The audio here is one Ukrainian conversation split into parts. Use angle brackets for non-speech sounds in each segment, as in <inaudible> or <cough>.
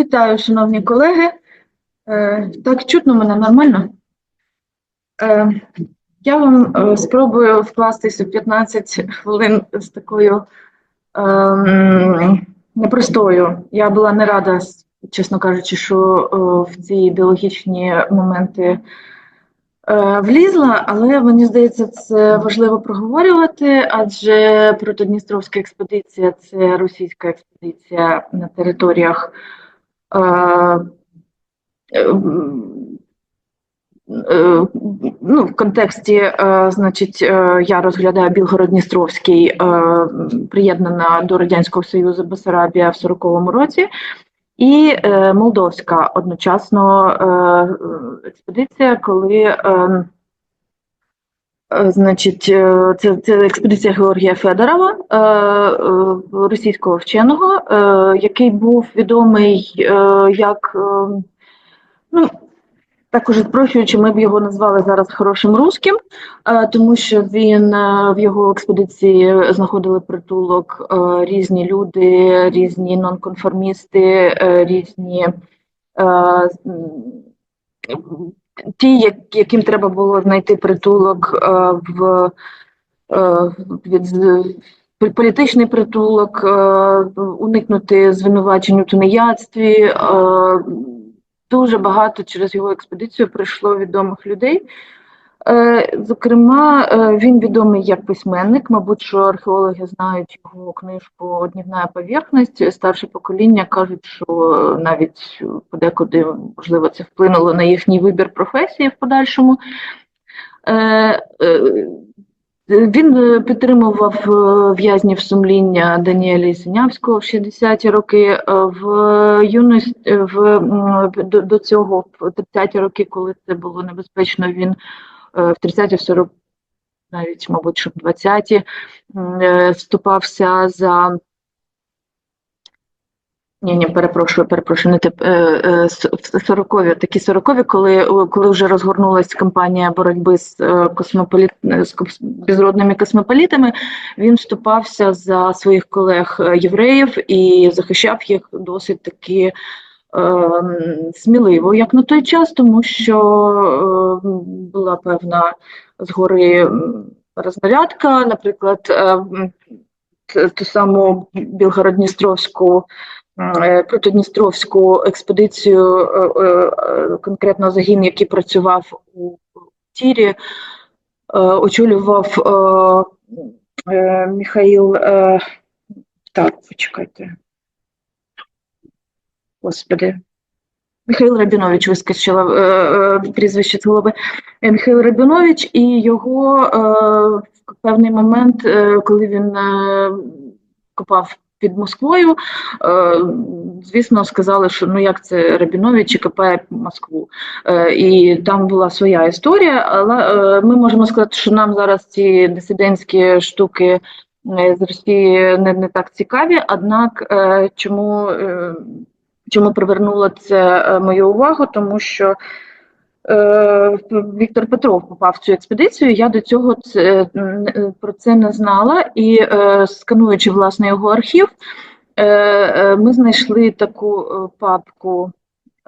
Вітаю, шановні колеги. Е, Так, чутно мене нормально? Е, Я вам е, спробую вкластися в 15 хвилин з такою ем, непростою. Я була не рада, чесно кажучи, що в ці біологічні моменти влізла, але мені здається, це важливо проговорювати, адже Протидністровська експедиція це російська експедиція на територіях. Е, ем, е, Ну, в контексті, е, значить, я розглядаю Білгород-Дністровський, приєднана до Радянського Союзу Бесарабія в 40-му році, і Молдовська одночасно експедиція, коли е, е, Значить, е, це, це експедиція Георгія Федорова, е, е, російського вченого, е, який був відомий е, як, е, ну, також спрощуючи, ми б його назвали зараз хорошим русським, е, тому що він е, в його експедиції знаходили притулок е, різні люди, різні нонконформісти, е, різні е, ті, яким треба було знайти притулок е, в е, від політичний притулок, е, уникнути звинувачень у тунеядстві. Дуже багато через його експедицію прийшло відомих людей. Е, Зокрема, е, він відомий як письменник. Мабуть, що археологи знають його книжку Днівна поверхність. Старше покоління кажуть, що навіть подекуди можливо це вплинуло на їхній вибір професії в подальшому. Е, Він підтримував в'язнів сумління Даніеля Ісенявського в 60-ті роки. В юності в до, до цього в 30-ті роки, коли це було небезпечно, він в 30-ті, в 40 навіть, мабуть, що в 20-ті е, вступався за. Ні, ні, перепрошую, перепрошую, не те, е, е, сорокові, такі сорокові, коли, коли вже розгорнулася кампанія боротьби з е, космополіт е, з безродними космополітами, він вступався за своїх колег е, євреїв і захищав їх досить таки е, сміливо, як на той час, тому що е, була певна згори рознарядка, наприклад, е, м, т- ту саму Білгород-Дністровську е, протидністровську експедицію, е, е, конкретно загін, який працював у Тірі, очолював Михаїл. Так, почекайте. Господи. Михайло Рабінович вискочила е, е, прізвище з голови. Е, Михайло Рабінович і його е, в певний момент, е, коли він е, копав під Москвою, е, звісно, сказали, що ну як це Рабінович і копає Москву. Е, і там була своя історія, але е, ми можемо сказати, що нам зараз ці дисидентські штуки е, з Росії не, не так цікаві. Однак, е, чому, чому привернуло це е, мою увагу? Тому що е, Віктор Петров попав в цю експедицію. Я до цього це, про це не знала, і е, скануючи власне його архів, е, е, ми знайшли таку е, папку.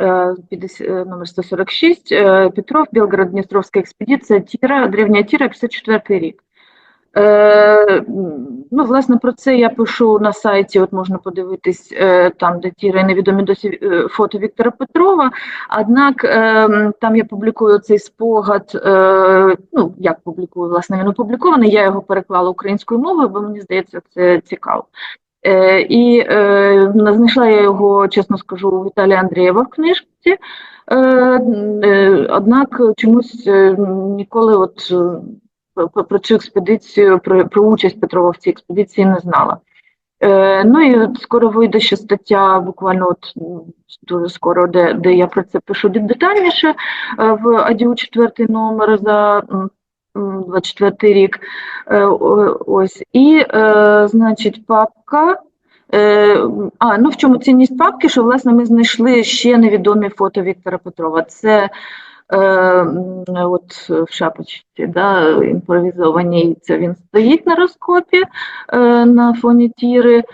е, 50, е, номер 146, е, Петров, Белгород-Днестровская експедиція, Тіра, Древня Тіра, 54 рік. Е, ну, власне, про це я пишу на сайті, от можна подивитись, е, там, де Тіра і невідомі досі е, фото Віктора Петрова. Однак е, там я публікую цей спогад, е, ну, як публікую, власне, він опублікований, я його переклала українською мовою, бо мені здається, це цікаво. Е, і е, знайшла я його, чесно скажу, у Віталія Андрієва в книжці. Е, е, однак чомусь е, ніколи от про, цю експедицію, про, про участь Петрова в цій експедиції не знала. Е, ну і скоро вийде ще стаття, буквально от дуже скоро, де, де я про це пишу детальніше е, в АДІУ четвертий номер за м, м, 24 рік. Е, ось. І, е, значить, папка. Е, а, ну в чому цінність папки, що власне ми знайшли ще невідомі фото Віктора Петрова. Це от в шапочці, да, імпровізованій, це він стоїть на розкопі е, на фоні тіри.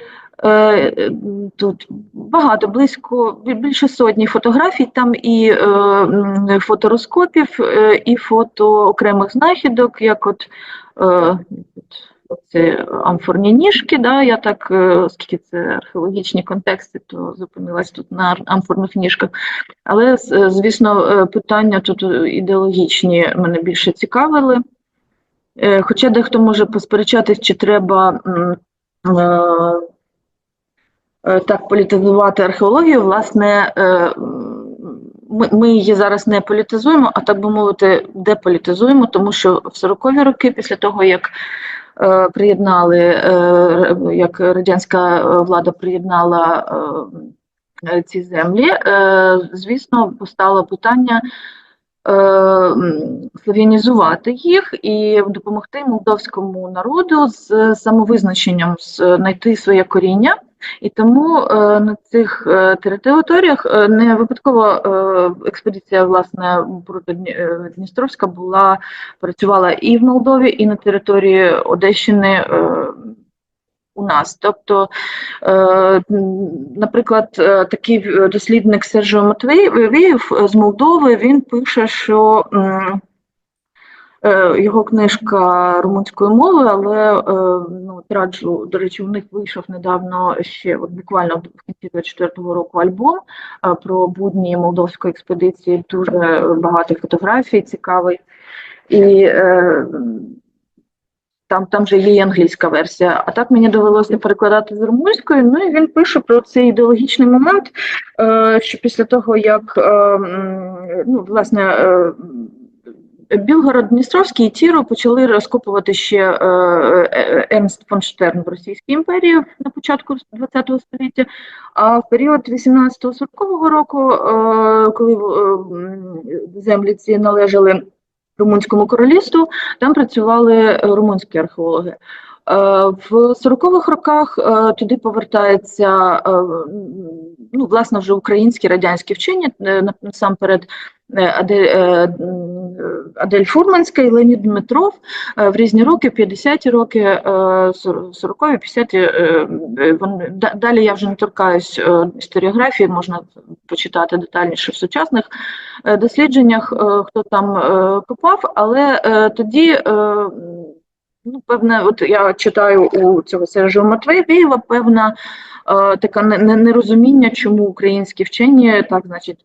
Е, Тут багато, близько більше сотні фотографій. Там і е, е, і фото окремих знахідок, як от, е, це амфорні ніжки. Да, я так, е, оскільки це археологічні контексти, то зупинилась тут на амфорних ніжках. Але, е, звісно, е, питання тут ідеологічні мене більше цікавили. Хоча дехто може посперечатись, чи треба так політизувати археологію. Власне, ми, її зараз не політизуємо, а так би мовити, деполітизуємо, тому що в 40-ві роки, після того, як приєднали, е, як радянська е, влада приєднала е, е, ці землі, е, звісно, постало питання слов'янізувати їх і допомогти молдовському народу з самовизначенням, знайти своє коріння. І тому е, на цих е, територіях е, не випадково експедиція власне Дністровська була працювала і в Молдові, і на території Одещини у нас. Тобто, е, наприклад, такий дослідник Сержо Матвієв з Молдови він пише, що його книжка румунською мовою, але е, ну, раджу, до речі, у них вийшов недавно ще, от буквально в кінці 24-го року альбом е, про будні молдовської експедиції. Дуже багато фотографій цікавий. І е, там, там же є і англійська версія. А так мені довелося перекладати з румунської. Ну і він пише про цей ідеологічний момент, е, що після того, як е, ну, власне. Е, Білгород Дністровський і Тіро почали розкопувати ще е, е, Ернст фон Штерн в Російській імперії на початку ХХ століття. А в період 1840 року, е, коли е, землі ці належали Румунському королівству, там працювали е, румунські археологи. Е, В 40-х роках е, туди повертається е, ну, власне вже українські радянські вчені, е, насамперед е, Адель, е, Адель Фурманська і Леонід Дмитров е, в різні роки, 50-ті роки, е, 40-ві, 50-ті. е, е, вони- да- Далі я вже не торкаюсь історіографії, можна почитати детальніше в сучасних дослідженнях, хто там копав, але тоді, ну, певне, от я читаю у цього Сержа Матвеєва, певна е, така не- не- нерозуміння, чому українські вчені так, значить,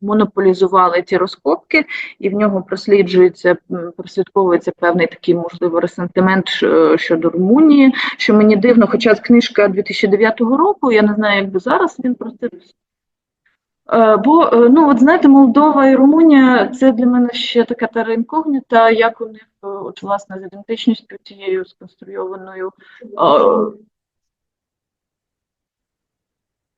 монополізували ті розкопки, і в нього просліджується, прослідковується певний такий, можливо, ресентимент щодо Румунії, що мені дивно, хоча книжка 2009 року, я не знаю, як би зараз він про це Е, Бо, е, ну, от знаєте, Молдова і Румунія це для мене ще така тера інкогніта, як у них, е, от, власне, з ідентичністю тією сконструйованою.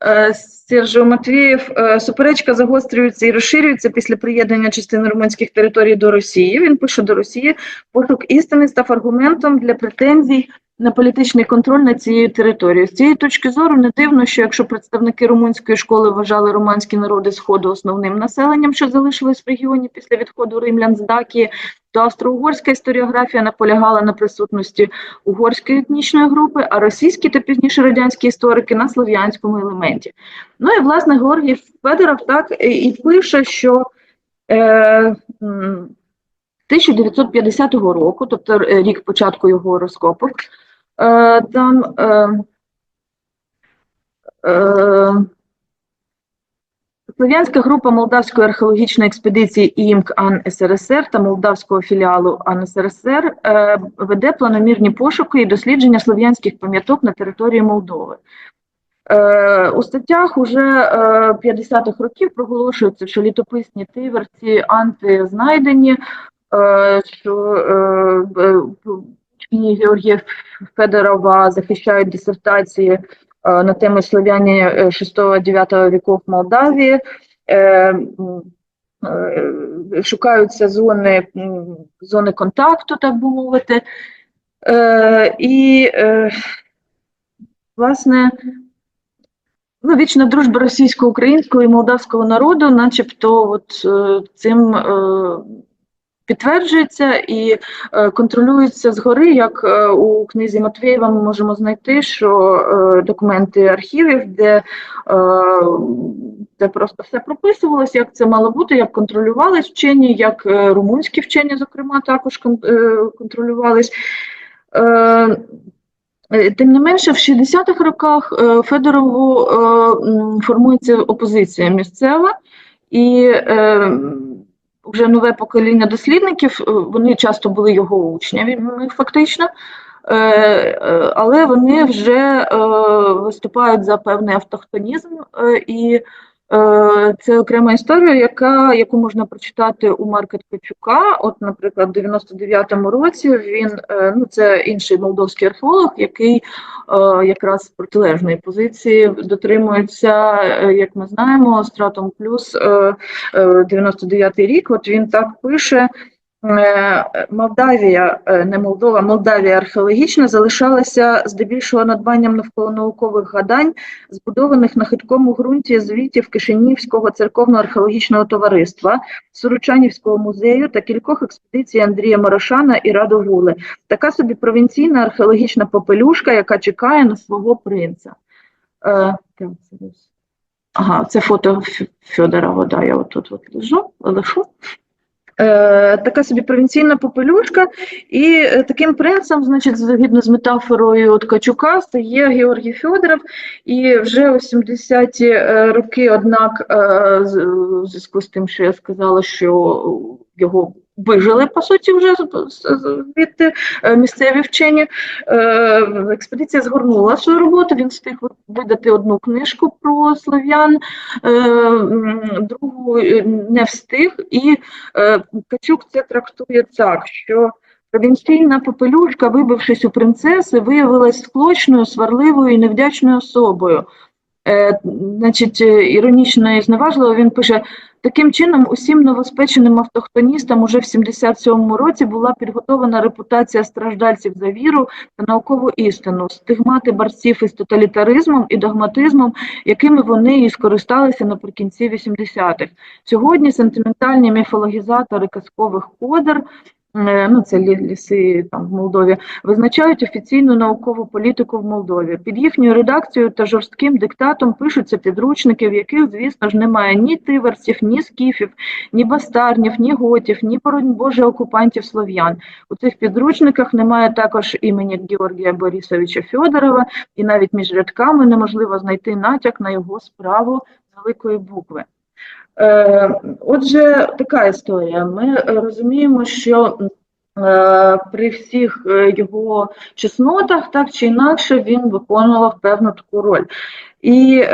Е, Сержо Матвієв, е, суперечка загострюється і розширюється після приєднання частини румунських територій до Росії. Він пише до Росії, пошук істини став аргументом для претензій на політичний контроль над цією територією. З цієї точки зору не дивно, що якщо представники румунської школи вважали романські народи Сходу основним населенням, що залишилось в регіоні після відходу римлян з Дакії, то австро-угорська історіографія наполягала на присутності угорської етнічної групи, а російські та пізніше радянські історики на слов'янському елементі. Ну і власне Георгій Федоров так і- пише, що е, 1950 року, тобто е, рік початку його розкопок, е, там е, е, Слов'янська група Молдавської археологічної експедиції ІМК АН СРСР та Молдавського філіалу АН СРСР е, веде планомірні пошуки і дослідження слов'янських пам'яток на території Молдови. Е, у статтях уже е, 50-х років проголошується, що літописні тиверці антизнайдені, е, що е, е, Георгія Федорова захищають дисертації е, на тему слов'яні 6-9 віков в Молдавії. Е, е, Шукаються зони, зони контакту, так би мовити. Е, І, е, власне, ну, вічна дружба російсько-українського і молдавського народу, начебто, от е, цим е, підтверджується і е, контролюється згори, як е, у книзі Матвєєва ми можемо знайти, що е, документи архівів, де, е, де просто все прописувалось, як це мало бути, як контролювались вчені, як румунські вчені, зокрема, також контролювались. Тим не менше, в 60-х роках Федорову формується опозиція місцева, і вже нове покоління дослідників, е, вони часто були його учнями, фактично, е, е, але вони вже виступають за певний автохтонізм, і це окрема історія, яка, яку можна прочитати у Марка Ткачука. От, наприклад, в 99-му році він, е, ну це інший молдовський археолог, який е, якраз протилежної позиції дотримується, е, як ми знаємо, стратом плюс е, е, 99-й рік. От він так пише. Е, Молдавія, е, не Молдова, Молдавія археологічна залишалася здебільшого надбанням навколо наукових гадань, збудованих на хиткому ґрунті звітів Кишинівського церковно-археологічного товариства, Суручанівського музею та кількох експедицій Андрія Морошана і Радо Гули. Така собі провінційна археологічна попелюшка, яка чекає на свого принца. Е. Ага, це фото Фьодора, да, я отут от лежу, лишу. Е, така собі провінційна попелюшка, і е, таким принцем, значить, згідно з метафорою Ткачука, стає Георгій Фьодоров, і вже у 70-ті е, роки, однак, в зв'язку з тим, що я сказала, що його вижили, по суті, вже звідти е, місцеві вчені, е, експедиція згорнула свою роботу, він встиг видати одну книжку про слов'ян, е, другу не встиг, і Качук це трактує так, що провінційна попелюшка, вибившись у принцеси, виявилась склочною, сварливою і невдячною особою. Е, значить, іронічно і зневажливо він пише: таким чином, усім новоспеченим автохтоністам уже в 77-му році була підготована репутація страждальців за віру та наукову істину, стигмати борців із тоталітаризмом і догматизмом, якими вони і скористалися наприкінці 80-х. Сьогодні сентиментальні міфологізатори казкових кодер, ну це лі- ліси там в Молдові, визначають офіційну наукову політику в Молдові. Під їхньою редакцією та жорстким диктатом пишуться підручники, в яких, звісно ж, немає ні тиверців, ні скіфів, ні бастарнів, ні готів, ні боронь Боже окупантів слов'ян. У цих підручниках немає також імені Георгія Борисовича Фьодорова, і навіть між рядками неможливо знайти натяк на його справу з великої букви. Е, Отже, така історія. Ми е, розуміємо, що е, при всіх його чеснотах, так чи інакше, він виконував певну таку роль. І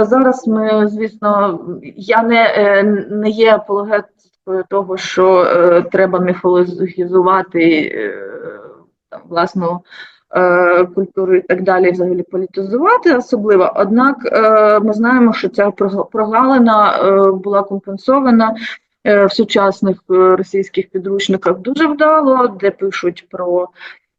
зараз ми, звісно, я не, не є апологеткою того, що треба міфологізувати власну е, культуру і так далі, взагалі політизувати особливо. Однак е, ми знаємо, що ця прог- прогалина е, була компенсована в сучасних російських підручниках дуже вдало, де пишуть про.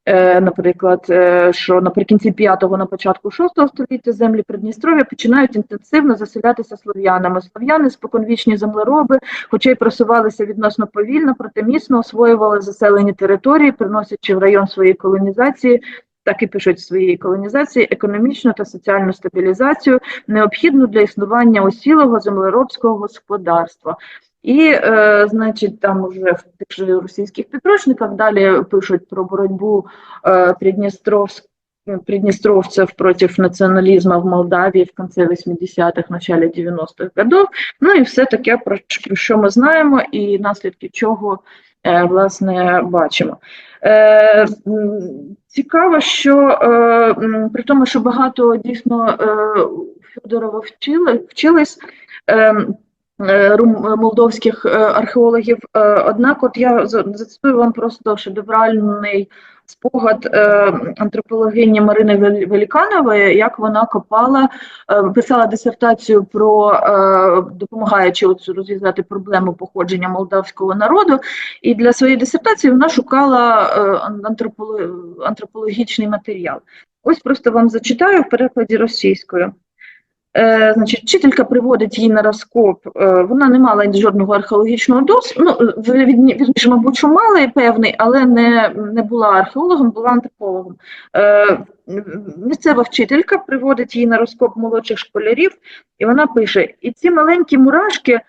Е, Наприклад, е, що наприкінці 5-го, на початку 6-го століття землі Придністров'я починають інтенсивно заселятися слов'янами. Слов'яни споконвічні землероби, хоча й просувалися відносно повільно, проте міцно освоювали заселені території, приносячи в район своєї колонізації, так і пишуть своєї колонізації, економічну та соціальну стабілізацію, необхідну для існування усілого землеробського господарства. І, е, значить, там уже в тих російських підручниках далі пишуть про боротьбу е, Придністровськ, придністровцев проти націоналізму в Молдавії в кінці 80-х, началі 90-х годів. Ну і все таке, про, що ми знаємо, і наслідки чого е, власне бачимо. Цікаво, що при тому, що багато дійсно Федорова вчили, вчились. Е, е, рум- молдовських е, археологів. Е, Однак, от я за- зацитую вам просто шедевральний спогад е, антропологині Марини Веліканової, як вона копала, е, писала дисертацію про е, допомагаючи розв'язати проблему походження молдавського народу. І для своєї дисертації вона шукала е, антропологічний матеріал. Ось просто вам зачитаю в перекладі російською. Е, значить, вчителька приводить її на розкоп. Е, вона не мала жодного археологічного досвіду. Ну, від- мабуть, що мала певний, але не, не була археологом, була антропологом. Е, місцева вчителька приводить її на розкоп молодших школярів, і вона пише: і ці маленькі мурашки.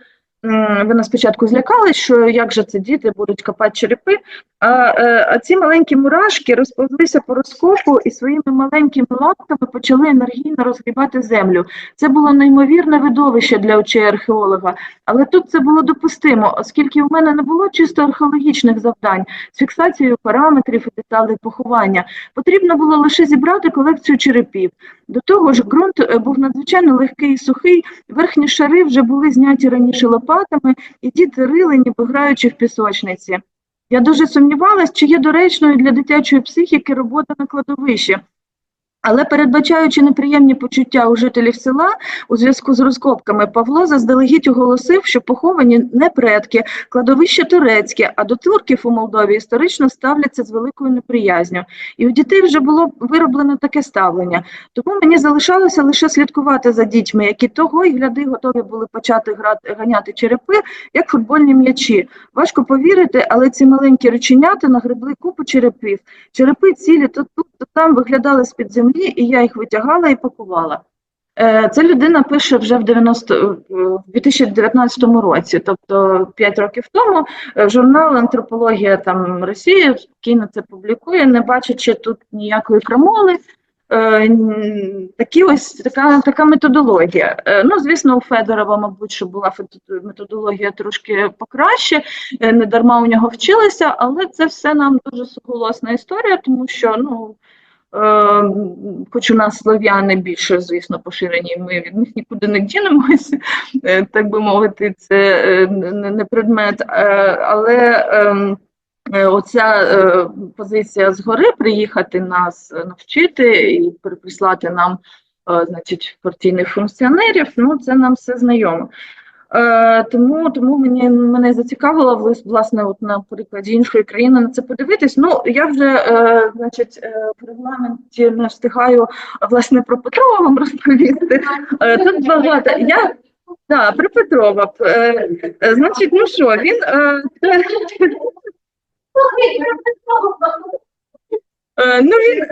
Вона спочатку злякалась, що як же це діти будуть копати черепи, а, е, а ці маленькі мурашки розповзлися по розкопу і своїми маленькими лапками почали енергійно розгрібати землю. Це було неймовірне видовище для очей археолога, але тут це було допустимо, оскільки в мене не було чисто археологічних завдань з фіксацією параметрів і деталей поховання. Потрібно було лише зібрати колекцію черепів. До того ж, ґрунт е, був надзвичайно легкий і сухий, верхні шари вже були зняті раніше лопатами, і діти рили, ніби граючи в пісочниці. Я дуже сумнівалась, чи є доречною для дитячої психіки робота на кладовищі. Але передбачаючи неприємні почуття у жителів села у зв'язку з розкопками, Павло заздалегідь оголосив, що поховані не предки, кладовище турецьке, а до турків у Молдові історично ставляться з великою неприязню. І у дітей вже було вироблено таке ставлення. Тому мені залишалося лише слідкувати за дітьми, які того й гляди готові були почати грати ганяти черепи, як футбольні м'ячі. Важко повірити, але ці маленькі реченята нагребли купу черепів. Черепи цілі то тут, то там виглядали з-під землі, і я їх витягала і пакувала. Це людина пише вже в 90, е, в 2019 році, тобто 5 років тому, е, журнал Антропологія там Росії спокійно це публікує, не бачачи тут ніякої крамоли. Е, Такі ось така, така методологія. Е, Ну, звісно, у Федорова, мабуть, що була методологія трошки покраще, е, не дарма у нього вчилися, але це все нам дуже суголосна історія, тому що ну. Хоч у нас слов'яни більше, звісно, поширені, ми від них нікуди не дінемося, так би мовити, це не предмет. Але ем, оця е, позиція згори приїхати нас е, навчити і прислати нам, е, значить, партійних функціонерів, ну це нам все знайомо. Е, тому, тому мені мене зацікавило власне, от на прикладі іншої країни на це подивитись. Ну я вже е, значить е, в регламенті не встигаю власне про Петрова вам розповісти. Е, тут багато. Я да, про Петрова. Е, е, значить, ну що, він е, Е, ну, він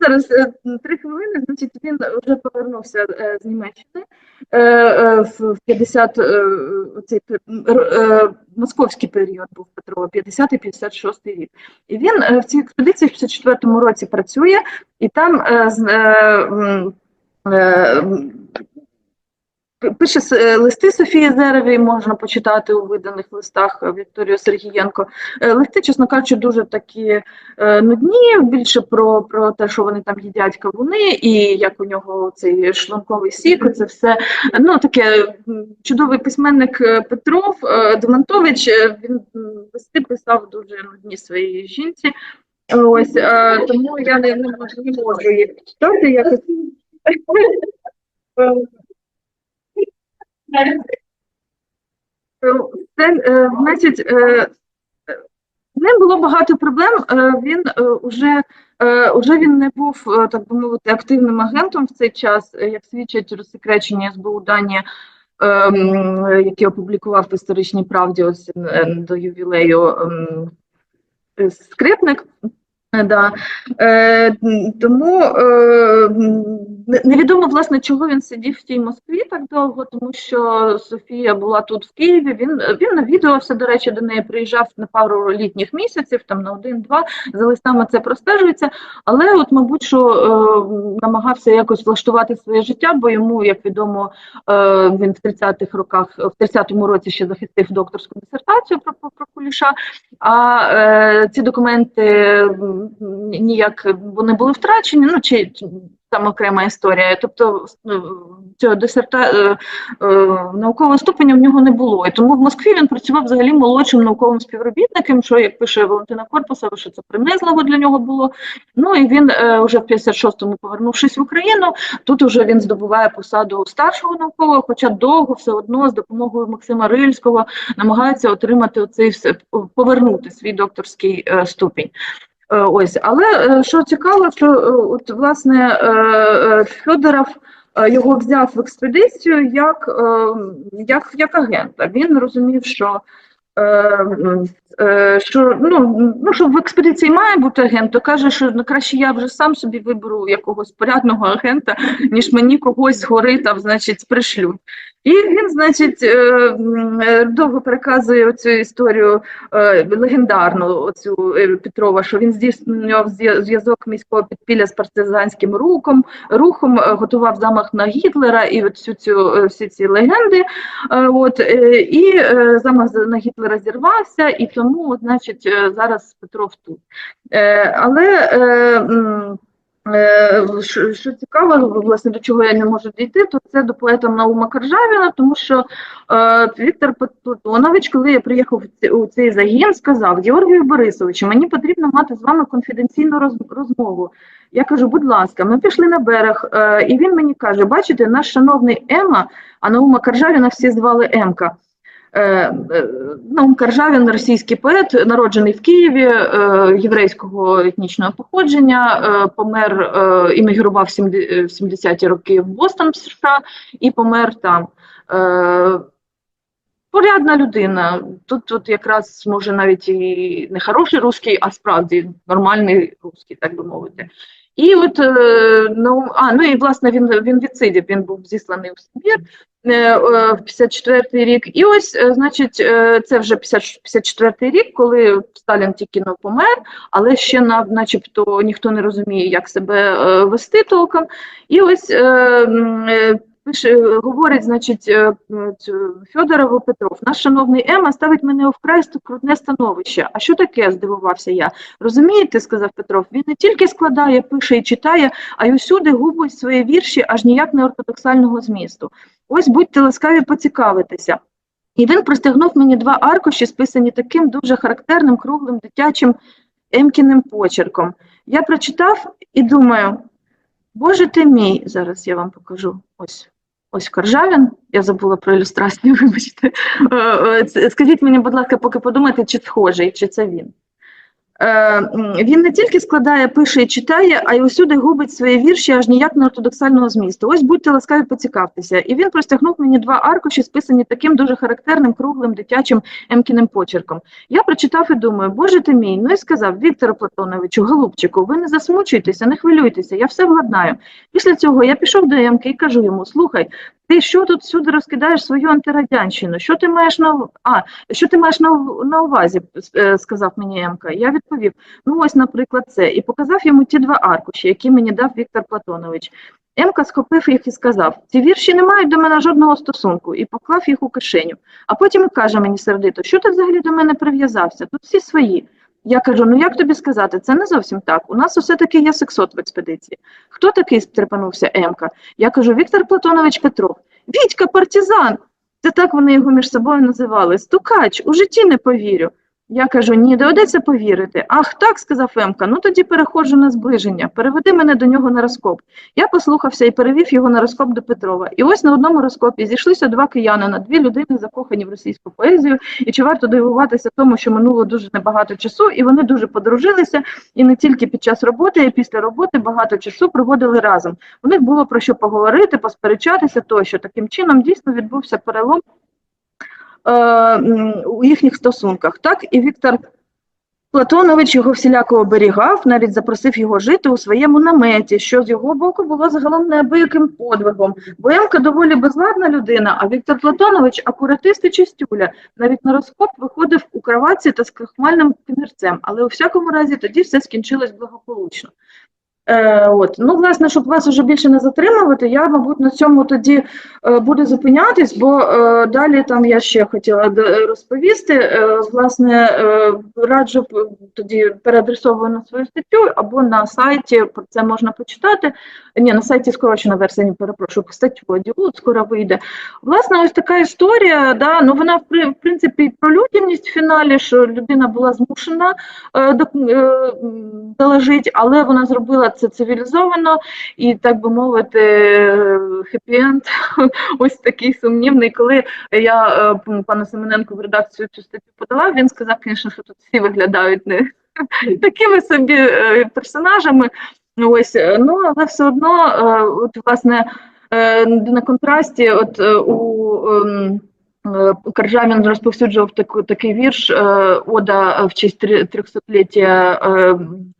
зараз е, три хвилини, значить, він вже повернувся е, з Німеччини е, е, в в 50 е, оцей е, московський період був Петрова, 50-56 рік. І він е, в цій експедиції в 54-му році працює, і там е, е, е, Пише е, листи Софії Зеревій, можна почитати у виданих листах е, Вікторії Сергієнко. Е, Листи, чесно кажучи, дуже такі нудні, більше про, про те, що вони там їдять кавуни, і як у нього цей шлунковий сік, це все. Ну, таке чудовий письменник Петров Демонтович, він листи писав дуже нудні своїй жінці. Ось, тому я не, не можу їх читати якось. <laughs> Е, е, значить, е, з ним було багато проблем. Він е, уже, е, він не був, так би мовити, активним агентом в цей час, як свідчать розсекречені СБУ дані, ем, які опублікував в історичній правді ось до ювілею ем, скрипник. Да. Е, тому е, невідомо, власне, чого він сидів в тій Москві так довго, тому що Софія була тут в Києві. Він, він навідувався, до речі, до неї приїжджав на пару літніх місяців, там на один-два, за листами це простежується. Але, от, мабуть, що е, намагався якось влаштувати своє життя, бо йому, як відомо, е, він в 30-х роках, в 30-му році ще захистив докторську дисертацію про, про, про Куліша. А е, ці документи ніяк вони були втрачені, ну чи там окрема історія. Тобто е, цього дисерта е, е, наукового ступеня в нього не було. І тому в Москві він працював взагалі молодшим науковим співробітником, що як пише Валентина Корпусова, що це принизливо для нього було. Ну і він е, вже в 56-му, повернувшись в Україну, тут уже він здобуває посаду старшого наукового, хоча довго все одно з допомогою Максима Рильського намагається отримати оцей повернути свій докторський ступінь. Е, Ось, але е, що цікаво, що е, от власне Федоров його взяв в експедицію як, як, як агента. Він розумів, що що ну, ну, що в експедиції має бути агент, то каже, що ну, краще я вже сам собі виберу якогось порядного агента, ніж мені когось згори там, значить, пришлють. І він, значить, е, е, довго переказує оцю історію е, легендарну оцю Петрова, що він здійснював зв'язок міського підпілля з партизанським рухом, рухом, готував замах на Гітлера і от цю всі ці легенди. От і замах на Гітлера зірвався, і тому, значить, зараз Петров тут. Але що, що цікаво, власне, до чого я не можу дійти, то це до поета Наума Каржавіна, тому що е, Віктор Платонович, коли я приїхав у цей загін, сказав Георгію Борисовичу, мені потрібно мати з вами конфіденційну роз- розмову. Я кажу, будь ласка, ми пішли на берег, е, і він мені каже: бачите, наш шановний Ема, а Наума Каржавіна всі звали Емка. Е, е, Наум Каржавін, російський поет, народжений в Києві, е, єврейського етнічного походження, помер, іммігрував в 70 в 70-ті роки в Бостон, в США, і помер там. Порядна людина. Тут, тут якраз може навіть і не хороший русський, а справді нормальний русський, так би мовити. І от е, ну, а, ну і власне він, він відсидів, він був зісланий у Сибір е, е, в 54-й рік. І ось, значить, це вже 50 54-й рік, коли Сталін тільки ну, помер, але ще на, начебто ніхто не розуміє, як себе вести толком. І ось пише, говорить, значить, е, Федорову Петров, наш шановний Ема ставить мене у вкрай скрутне становище. А що таке? здивувався я. Розумієте, сказав Петров, він не тільки складає, пише і читає, а й усюди губить свої вірші аж ніяк не ортодоксального змісту. Ось будьте ласкаві поцікавитися. І він простягнув мені два аркуші, списані таким дуже характерним круглим дитячим емкіним почерком. Я прочитав і думаю, Боже ти мій, зараз я вам покажу. Ось. Ось Коржавін, я забула про ілюстрацію, <laughs> вибачте. Е, е, Скажіть мені, будь ласка, поки подумайте, чи схожий, чи це він. Е, Він не тільки складає, пише і читає, а й усюди губить свої вірші аж ніяк не ортодоксального змісту. Ось будьте ласкаві поцікавтеся. І він простягнув мені два аркуші, списані таким дуже характерним круглим дитячим емкіним почерком. Я прочитав і думаю, боже ти мій, ну і сказав Віктору Платоновичу, голубчику, ви не засмучуйтеся, не хвилюйтеся, я все владнаю. Після цього я пішов до Емки і кажу йому: слухай, ти що тут всюди розкидаєш свою антирадянщину? Що ти маєш на а, що ти маєш на, увазі? е, сказав мені Емка. Я відповів: ну ось, наприклад, це, і показав йому ті два аркуші, які мені дав Віктор Платонович. Емка схопив їх і сказав: ці вірші не мають до мене жодного стосунку, і поклав їх у кишеню. А потім каже мені сердито, що ти взагалі до мене прив'язався? Тут всі свої. Я кажу: ну як тобі сказати, це не зовсім так. У нас усе таки є сексот в експедиції. Хто такий? стрепанувся Емка. Я кажу: Віктор Платонович Петров. Вітька, партизан! Це так вони його між собою називали. Стукач, у житті не повірю. Я кажу, ні, доведеться повірити. Ах, так, сказав Емка, ну тоді переходжу на зближення. Переведи мене до нього на розкоп. Я послухався і перевів його на розкоп до Петрова. І ось на одному розкопі зійшлися два киянина, дві людини, закохані в російську поезію. І чи варто дивуватися тому, що минуло дуже небагато часу, і вони дуже подружилися, і не тільки під час роботи, а й після роботи багато часу проводили разом. У них було про що поговорити, посперечатися тощо. Таким чином дійсно відбувся перелом у їхніх стосунках. Так, і Віктор Платонович його всіляко оберігав, навіть запросив його жити у своєму наметі, що з його боку було загалом неабияким подвигом. Бо Емка доволі безладна людина, а Віктор Платонович акуратист і чистюля. Навіть на розкоп виходив у кроватці та з крахмальним комірцем, але у всякому разі тоді все скінчилось благополучно. Е, от. Ну, власне, щоб вас уже більше не затримувати, я, мабуть, на цьому тоді е, буду зупинятись, бо е, далі там я ще хотіла розповісти. Е, власне, раджу тоді переадресовую на свою статтю або на сайті, про це можна почитати. Ні, на сайті скорочена версія, не перепрошую, статтю Адіут скоро вийде. Власне, ось така історія, да, ну вона в принципі про людяність в фіналі, що людина була змушена е, але вона зробила це цивілізовано і, так би мовити, хеппі-енд <laughs> ось такий сумнівний. Коли я е, пану Семененку в редакцію цю статтю подала, він сказав, звісно, що тут всі виглядають не <laughs> такими собі е, персонажами. Ось, е, ну але все одно, от власне. на контрасті, от у ем, Каржавін розповсюджував таку, такий вірш е, Ода в честь 300-ліття е,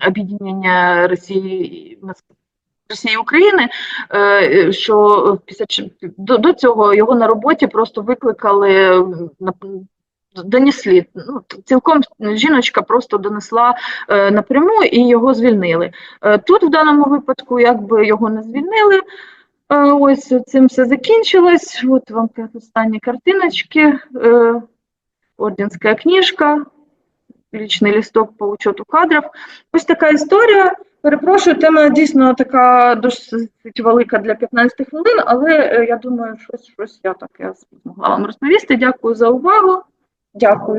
об'єднання Росії Росії і України, що до, до цього його на роботі просто викликали на донісли. Ну, цілком жіночка просто донесла е, напряму і його звільнили. Е, тут в даному випадку якби його не звільнили. Ось цим все закінчилось. От вам останні картиночки. Е, орденська книжка, лічний листок по учету кадрів. Ось така історія. Перепрошую, тема дійсно така досить велика для 15 хвилин, але е, я думаю, щось, щось я таке змогла вам розповісти. Дякую за увагу. Дякую.